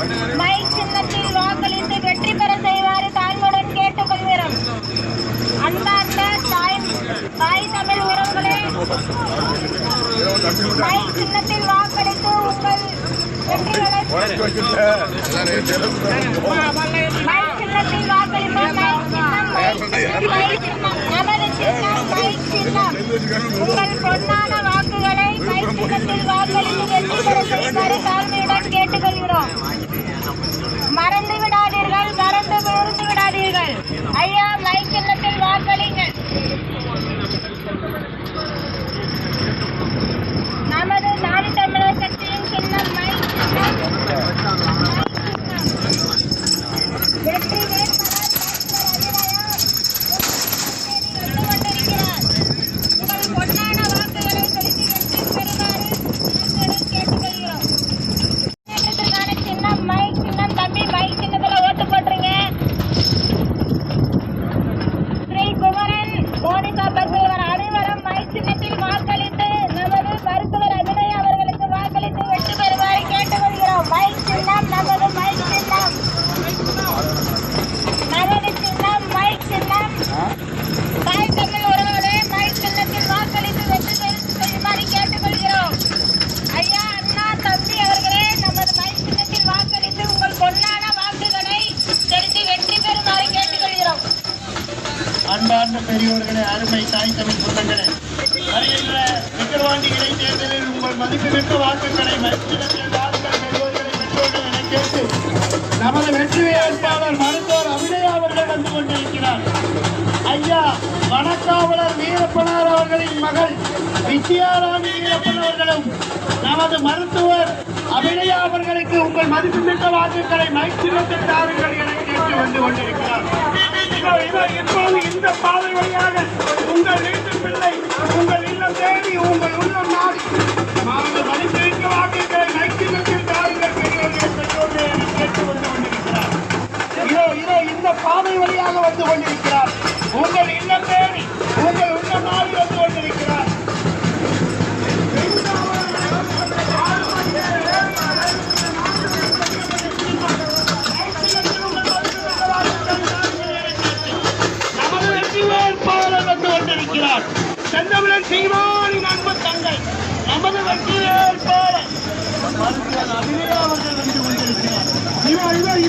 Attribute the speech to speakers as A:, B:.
A: Mic சின்னத்தில் வாக்களித்து வெற்றி பெற செய்வாறு தாழ்வுடன் கேட்டுக்கொள்கிறோம். அன்பார்ந்த தாய் தாய் தமிழ் உறவுகளே மைக் சின்னத்தில் வாக்களித்து உங்கள் சின்னத்தில் வாக்களிப்போம். மைக் மைக் சின்னம் உங்கள் பொன்னான வாக்குகளை மைக் சின்னத்தில் வாக்களித்து வெற்றி பெற செய்யுமாறு தாழ்மையுடன் கேட்டுக்கொள்கிறோம் மறந்து விடாதீர்கள் மறந்து மறந்து விடாதீர்கள். ஐயா
B: அன்பார்ந்த பெரியோர்களே அருமை தாய் தமிழ் சொந்தங்களே வருகின்ற விக்கிரவாண்டி இடைத்தேர்தலில் உங்கள் மதிப்புமிக்க வாக்குகளை கேட்டு நமது வெற்றி வேட்பாளர் மருத்துவர் அபிநயா அவர்கள் வந்து கொண்டிருக்கிறார். ஐயா வனக்காவலர் வீரப்பனார் அவர்களின் மகள் வித்யாராணி வீரப்பன் அவர்களும் நமது மருத்துவர் அபிநயா அவர்களுக்கு உங்கள் மதிப்புமிக்க வாக்குகளை மைத்திரத்தில் தாருங்கள் என கேட்டு வந்து கொண்டிருக்கிறார். இப்போது இந்த பாதை வழியாக உங்கள் வீட்டு பிள்ளை உங்கள் இல்லம் தேடி உங்கள் உள்ளம் நாடி. நமது மதிப்பிற்கு வாக்குகளை மைத்திரத்தில் தாருங்கள் பெரியோர்கள் பெற்றோர்கள் என கேட்டு வந்து கொண்டிருக்கிறார் இதோ இதோ இந்த பாதை வழியாக வந்து கொண்டிருக்கிறார். உங்கள் இல்லம் கொண்டிருக்கிறார் செந்தமிழன் சீமானின் அன்பு தங்கை. நமது வெற்றி வேட்பாளர் அவர்கள் வந்து கொண்டிருக்கிறார். இவர் இவர்